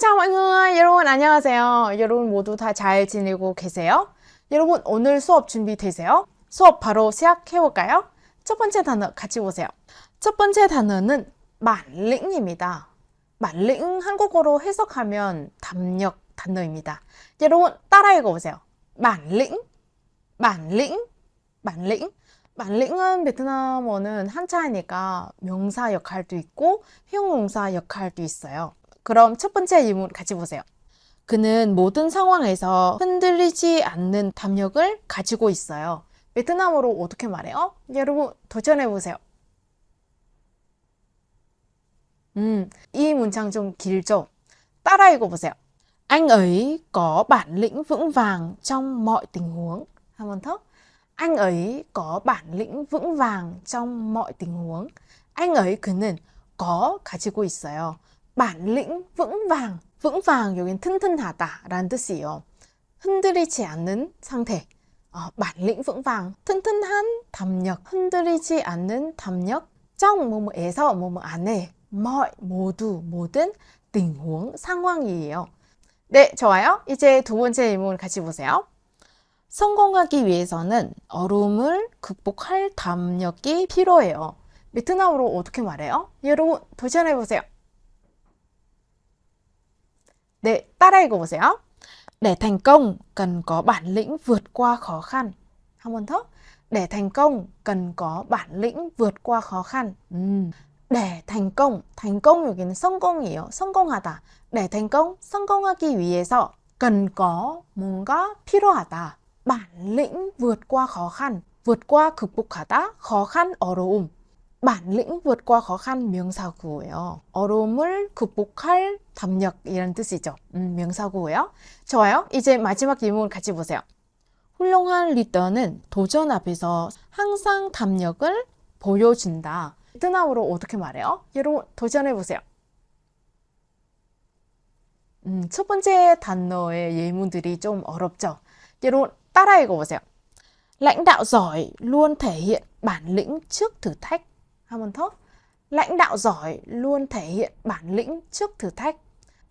mọi 여러분 안녕하세요. 여러분 모두 다 잘 지내고 계세요? 여러분 오늘 수업 준비되세요? 수업 바로 시작해볼까요? 첫 번째 단어 같이 보세요. 첫 번째 단어는 만링입니다. 만링 한국어로 해석하면 담력 단어입니다. 여러분 따라 읽어보세요. 만링, 만링, 만링. 만링은 베트남어는 한자이니까 명사 역할도 있고 형용사 역할도 있어요. 그럼 첫 번째 질문 같이 보세요. 그는 모든 상황에서 흔들리지 않는 담력을 가지고 있어요. 베트남어로 어떻게 말해요? 여러분 도전해 보세요. 음, 이 문장 좀 길죠? 따라 읽어보세요. Anh ấy có bản lĩnh vững vàng trong mọi tình huống. 한 번 더. Anh ấy có bản lĩnh vững vàng trong mọi tình huống. Anh ấy 그는 có 가지고 있어요. Bản lĩnh vững vàng. vững vàng 여긴 튼튼하다라는 뜻이에요. 흔들리지 않는 상태. 어, bản vững. 튼튼한 담력. 흔들리지 않는 담력. trong 뭐뭐에서 뭐뭐 안에 mọi 모두 모든 tình 상황이에요. 네, 좋아요. 이제 두 번째 질문 같이 보세요. 성공하기 위해서는 어려움을 극복할 담력이 필요해요. 베트남어로 어떻게 말해요? 여러분 도전해 보세요. 네, 따라 읽어보세요. Để thành công cần có bản lĩnh vượt qua khó khăn. 한 번 더. Để thành công cần có bản lĩnh vượt qua khó khăn. 음. để thành công, thành công 여기는 성공이에요. 성공하다. để thành công, 성공하기 위해서 cần có 뭔가 필요하다. bản lĩnh vượt qua khó khăn, vượt qua 극복하다, khó khăn 어려움. Bản lĩnh vượt qua khó khăn 명사구예요. 어려움을 극복할 담력이라는 뜻이죠. 음, 명사구예요. 좋아요. 이제 마지막 질문 같이 보세요. 훌륭한 리더는 도전 앞에서 항상 담력을 보여준다. 베트남어로 어떻게 말해요? 여러분 도전해 보세요. 음, 첫 번째 단어의 예문들이 좀 어렵죠? 여러분 따라 읽어보세요. Lãnh đạo giỏi luôn thể hiện bản lĩnh trước thử thách. 한번 더. lãnh đạo giỏi luôn thể hiện bản lĩnh trước thử thách.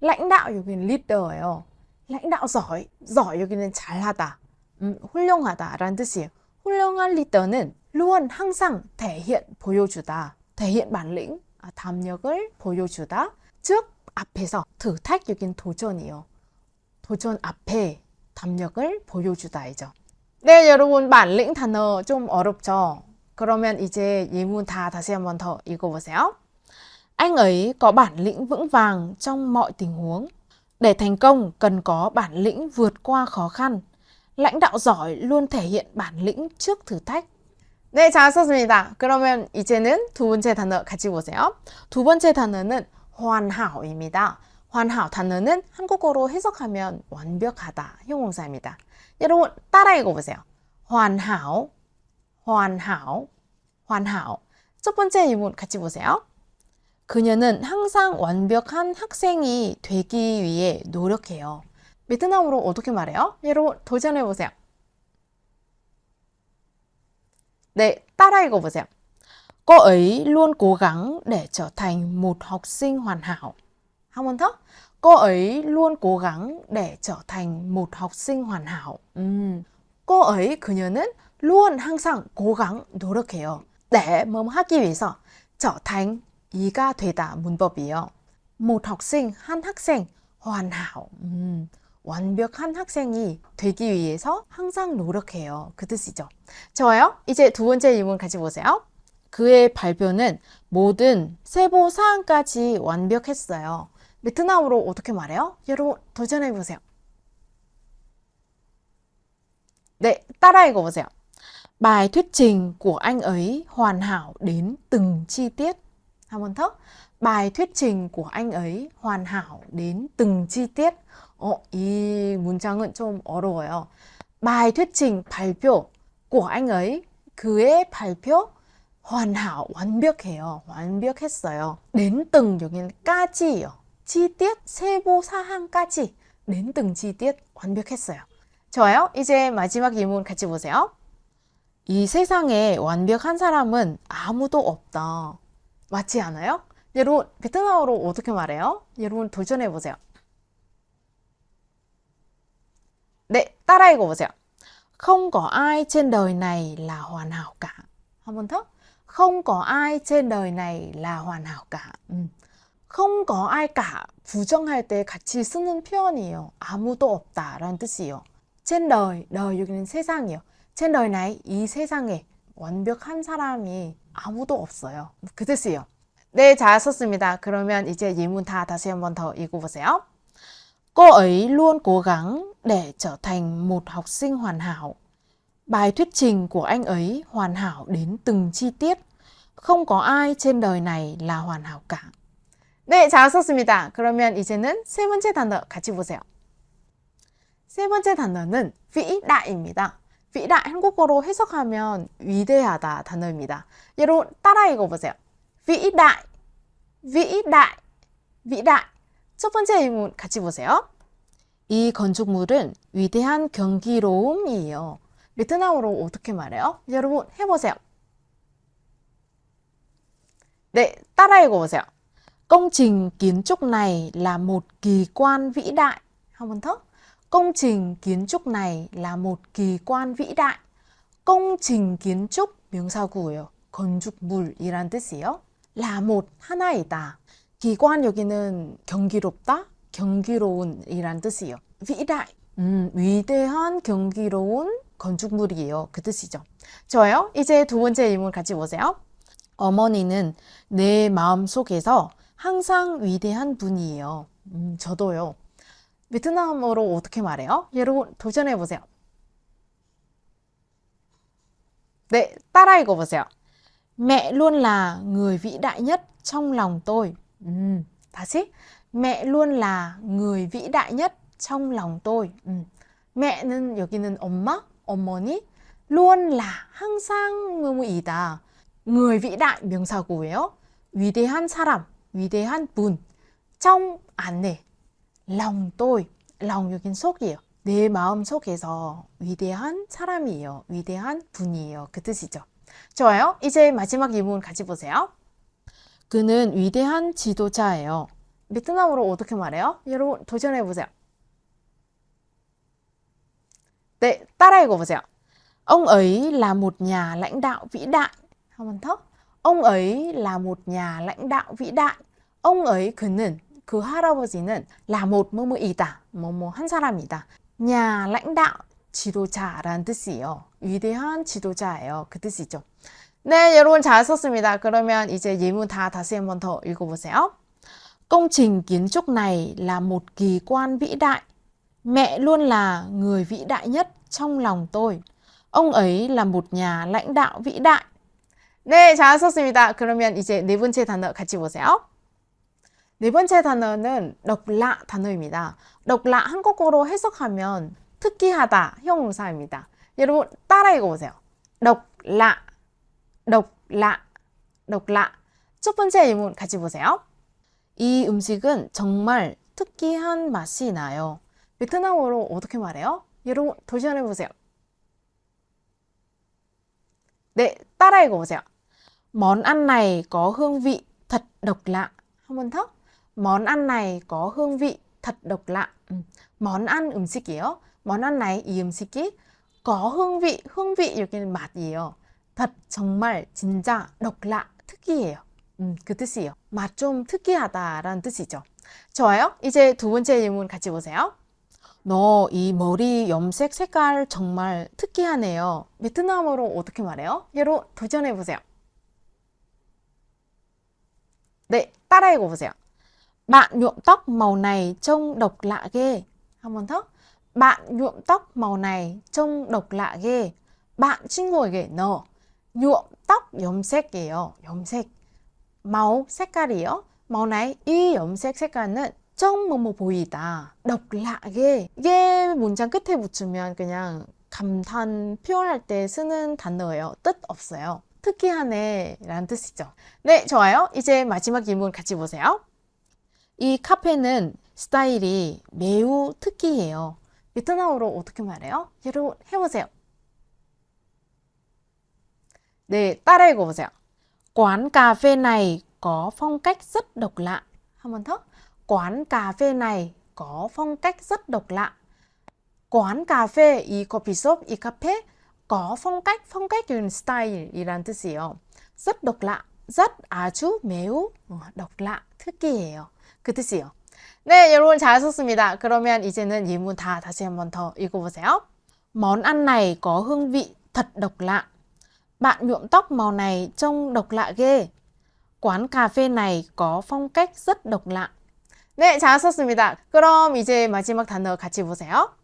lãnh đạo 여기는 리더예요. lãnh đạo giỏi, giỏi 여기는 잘하다, 음, 훌륭하다라는 뜻이에요. 훌륭한 리더는 luôn 항상 thể hiện 보여주다. thể hiện bản 아, 담력을 보여주다. 즉 앞에서 thử thách 여긴 도전이요. 도전 앞에 담력을 보여주다이죠. 네, 여러분 bản 단어 좀 어렵죠? 그러면 이제 예문 다 다시 한번 더 읽어보세요. Anh ấy có bản lĩnh vững vàng trong mọi tình huống. Để thành công cần có bản lĩnh vượt qua khó khăn. lãnh đạo giỏi luôn thể hiện bản lĩnh trước thử thách. 네, 잘 썼습니다. 그러면 이제는 두 번째 단어 같이 보세요. 두 번째 단어는 hoàn hảo 입니다. hoàn hảo 단어는 한국어로 해석하면 완벽하다 형용사입니다. 여러분 따라 읽어보세요. hoàn hảo, hoàn hảo, hoàn hảo. 첫 번째 질문 같이 보세요. 그녀는 항상 완벽한 학생이 되기 위해 노력해요. 베트남어로 어떻게 말해요? 여러분 도전해 보세요. 네, 따라 읽어 보세요. Cô ấy luôn cố gắng để trở thành một học sinh hoàn hảo. 한 번 더. Cô ấy luôn cố gắng để trở thành một học sinh hoàn hảo. 음, cô ấy 그녀는 luôn 항상 gắng 노력해요. để 뭐 하기 위해서 trở thành 이가 되다 một học sinh 한 학생 hảo. 음, 완벽한 학생이 되기 위해서 항상 노력해요. 그 뜻이죠. 좋아요. 이제 두 번째 질문 같이 보세요. 그의 발표는 모든 세부 사항까지 완벽했어요. 베트남어로 어떻게 말해요? 여러분 도전해 보세요. 네, 따라 읽어 보세요. Bài thuyết trình của anh ấy hoàn hảo đến từng chi tiết. 한번 더. Bài thuyết trình của anh ấy hoàn hảo đến từng chi tiết. 어, 이 문장은 좀 어려워요. bài thuyết trình 발표 của anh ấy 그의 발표 hoàn hảo 완벽해요. 완벽했어요. đến từng 여기는 까지요. chi tiết 세부 사항까지 đến từng chi tiết 완벽했어요. 좋아요. 이제 마지막 질문 같이 보세요. 이 세상에 완벽한 사람은 아무도 없다. 맞지 않아요? 여러분, 베트남어로 어떻게 말해요? 여러분, 도전해보세요. 네, 따라 읽어보세요. Không có ai trên đời này là hoàn hảo cả. 한 번 더. Không có ai trên đời này là hoàn hảo cả. 음. Không có ai cả. 부정할 때 같이 쓰는 표현이에요. 아무도 없다. 라는 뜻이에요. trên đời, đời 여기는 세상이요. Đời này 이 세상에 완벽한 사람이 아무도 없어요. 그 뜻이에요. 네, 잘 썼습니다. 그러면 이제 예문 다 다시 한번 더 읽어보세요. Cô ấy luôn cố gắng để trở thành một học sinh hoàn hảo. Bài thuyết trình của anh ấy hoàn hảo đến từng chi tiết. Không có ai trên đời này là hoàn hảo cả. 네, 잘 썼습니다. 그러면 이제는 세 번째 단어 같이 보세요. 세 번째 단어는 위다입니다. 위다 한국어로 해석하면 위대하다 단어입니다. 여러분 따라 읽어보세요. 위다, 위다, 위다. 첫 번째 의문 같이 보세요. 이 건축물은 위대한 경기로움이에요. 베트남어로 어떻게 말해요? 여러분 해보세요. 네, 따라 읽어보세요. Công này là một kỳ quan vĩ đại. Không 번 더. Công trình kiến trúc này là một kỳ quan vĩ đại. công trình kiến trúc 명사구예요. 건축물이란 뜻이에요. là 하나이다. 기관 여기는 경기롭다, 경기로운이란 뜻이에요. 위đại, 음, 위대한 경기로운 건축물이에요. 그 뜻이죠. 좋아요. 이제 두 번째 의문 같이 보세요. 어머니는 내 마음 속에서 항상 위대한 분이에요. 음, 저도요. 베트남어로 어떻게 말해요? 여러분 도전해 보세요. 네, 따라 읽어 보세요. Mẹ luôn là người vĩ đại nhất trong lòng tôi. 음, 다시. Mẹ luôn là người vĩ đại nhất trong lòng tôi. 음. mẹ는 여기는 엄마, 어머니. luôn là 항상 뭐뭐이다. người vĩ đại 명사구예요. 위대한 사람, 위대한 분. trong 안에 lòng tôi. lòng 여긴 속이에요. 내 마음 속에서 위대한 사람이에요. 위대한 분이에요. 그 뜻이죠. 좋아요. 이제 마지막 이문 같이 보세요. 그는 위대한 지도자예요. 베트남어로 어떻게 말해요? 여러분 도전해 보세요. 네, 따라 읽어 보세요. Ông ấy là một nhà lãnh đạo vĩ đại. 한번 더. Ông ấy là một nhà lãnh đạo vĩ đại. Ông ấy 그는 그 할아버지는 một 뭐뭐이다. 뭐뭐 한 사람이다. lãnh đạo 지도자라는 뜻이에요. 위대한 지도자예요. 그 뜻이죠. 네, 여러분 잘 썼습니다. 그러면 이제 예문 다 다시 한번 더 읽어보세요. Kiến trúc này là một kỳ quan vĩ đại. Mẹ luôn là người vĩ đại nhất trong lòng tôi. Ông ấy là một nhà lãnh đạo vĩ đại. 네, 잘 썼습니다. 그러면 이제 네 번째 단어 같이 보세요. 네 번째 단어는 넉라 단어입니다. 넉라 한국어로 해석하면 특기하다 형용사입니다. 여러분 따라 읽어보세요. 넉라, 넉라, 넉라. 첫 번째 의문 같이 보세요. 이 음식은 정말 특이한 맛이 나요. 베트남어로 어떻게 말해요? 여러분 도전해 보세요. 네, 따라 읽어보세요. Này có hương vị thật độc lạ. 한번 더. Món ăn này có hương vị thật độc lạ. 음, món ăn 음식이에요. món ăn này 이 음식이 có hương vị, hương vị 여기는 맛이에요. thật 정말 진짜 độc lạ 특이해요. 음, 그 뜻이에요. 맛 좀 특이하다라는 뜻이죠. 좋아요. 이제 두 번째 질문 같이 보세요. 너 이 머리 염색 색깔 정말 특이하네요. 베트남어로 어떻게 말해요? 여러분 도전해 보세요. 네, 따라 읽어보세요. Bạn nhuộm tóc màu này trông độc lạ ghê. 한 번 더. Bạn nhuộm tóc màu này trông độc lạ ghê. bạn 친구에게 너 nhuộm tóc 염색이에요. 염색. màu 색깔이요. màu này 이 염색 색깔은 좀 뭐뭐 보이다. 넉라게 이게 문장 끝에 붙이면 그냥 감탄 표현할 때 쓰는 단어예요. 뜻 없어요. 특이하네 라는 뜻이죠. 네, 좋아요. 이제 마지막 질문 같이 보세요. 이 카페는 스타일이 매우 특이해요. 베트남어로 어떻게 말해요? 여러분 해보세요. 네, 따라 읽어보세요. Quán cà phê này có phong cách rất độc lạ. 한번 더. Quán cà phê này có phong cách rất độc lạ. quán cà phê, 이 커피숍, 이 카페 có phong cách, phong cách là 스타일이란 뜻이에요. rất độc lạ, rất 아주 매우 어, độc lạ, 특이해요. 그 뜻이에요. 네, 여러분 잘 썼습니다. 그러면 이제는 예문 다 다시 한번 더 읽어보세요. Món ăn này có hương vị thật độc lạ. Bạn nhuộm tóc màu này trông độc lạ ghê. Quán cà phê này có phong cách rất độc lạ. 네, 잘 썼습니다. 그럼 이제 마지막 단어 같이 보세요.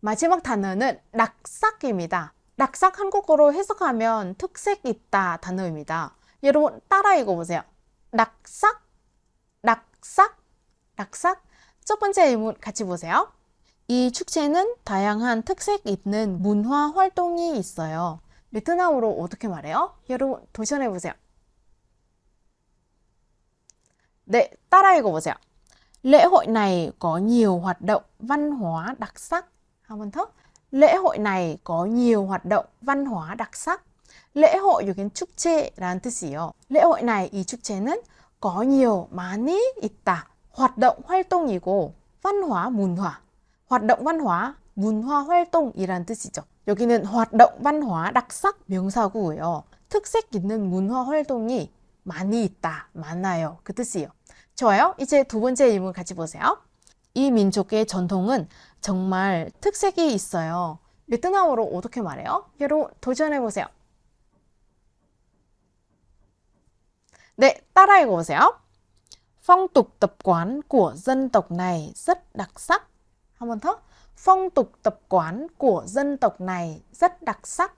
마지막 단어는 낙삭입니다. 낙삭 한국어로 해석하면 특색 있다 단어입니다. 여러분 따라 읽어보세요. 낙삭, 낙삭, 낙삭. 첫 번째 예문 같이 보세요. 이 축제는 다양한 특색 있는 문화 활동이 있어요. 베트남어로 어떻게 말해요? 여러분 도전해 보세요. 네, 따라 읽어 보세요. Lễ hội này có nhiều hoạt động văn hóa đặc sắc. 한번 더. Lễ hội này có nhiều hoạt động văn hóa đặc sắc. lễ hội 여긴 축제라는 뜻이에요. lễ hội này 이 축제는 có nhiều 많이 있다. hoạt động 활동이고 văn hóa 문화. hoạt động văn hóa 문화 활동이란 뜻이죠. 여기는 hoạt động văn hóa đặc sắc 명사구예요. 특색 있는 문화 활동이 많이 있다. 많아요. 그 뜻이에요. 좋아요. 이제 두 번째 질문 같이 보세요. 이 민족의 전통은 정말 특색이 있어요. 베트남어로 어떻게 말해요? 여러분 도전해 보세요. 네, 따라 읽어보세요. Phong tục tập quán của dân tộc này rất đặc sắc. 한 번 더. Phong tục tập quán của dân tộc này rất đặc sắc.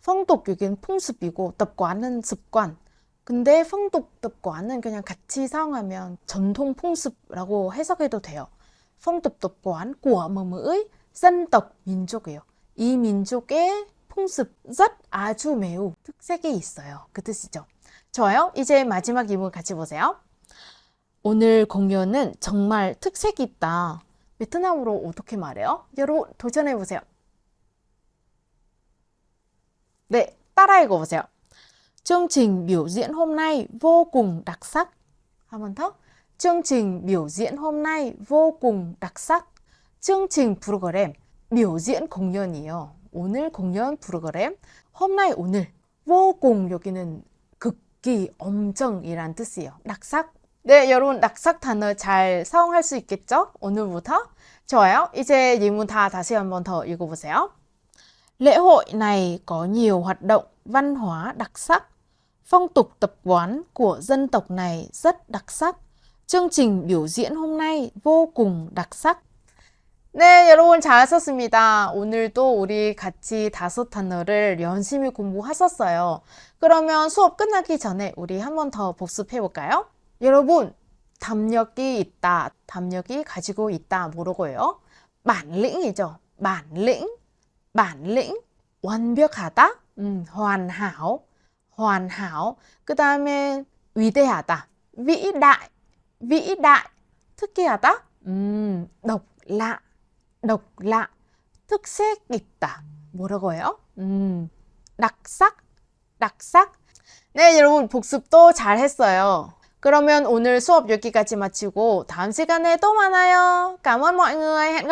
phong tục 여기는 풍습이고 tập quán은 습관. 근데 phong tục tập quán은 그냥 같이 사용하면 전통 풍습이라고 해석해도 돼요. phong tục tập quán của 뭐뭐의 dân tộc 민족이에요. 이 민족의 풍습 rất 아주 매우 특색이 있어요. 그 뜻이죠. 좋아요. 이제 마지막 이문 같이 보세요. 오늘 공연은 정말 특색이 있다. 베트남어로 어떻게 말해요? 여러분 도전해 보세요. 네, 따라. Chương trình biểu diễn hôm nay vô cùng đặc sắc. 한번 더. Biểu diễn hôm nay vô cùng đặc sắc. trình 프로그램, diễn 공연이에요. 오늘 공연 프로그램. hôm nay 오늘. vô cùng 여기는 극 기, 엄청이란 뜻이에요. 낙삭. 네, 여러분 낙삭 단어 잘 사용할 수 있겠죠? 오늘부터. 좋아요. 이제 예문 다 다시 한번 더 읽어보세요. Lễ hội này có nhiều hoạt động văn hóa đặc sắc. Phong tục tập quán của dân tộc này rất đặc sắc. chương trình biểu diễn hôm nay vô cùng đặc sắc. 네, 여러분 잘 썼습니다. 오늘도 우리 같이 다섯 단어를 열심히 공부하셨어요. 그러면 수업 끝나기 전에 우리 한 번 더 복습해 볼까요? 여러분, 담력이 있다. 담력이 가지고 있다. 뭐라고요? bản lĩnh 이죠. bản lĩnh. bản lĩnh. 완벽하다. 음, hoàn hảo. 그 다음에 위대하다. vĩ đại. 특이하다. 음, độc lạ. 특색 있다. 뭐라고 해요? 음, đặc. Sắc. 네, 여러분 복습도 잘 했어요. 그러면 오늘 수업 여기까지 마치고 다음 시간에 또 만나요. cảm ơn mọi người. Hẹn.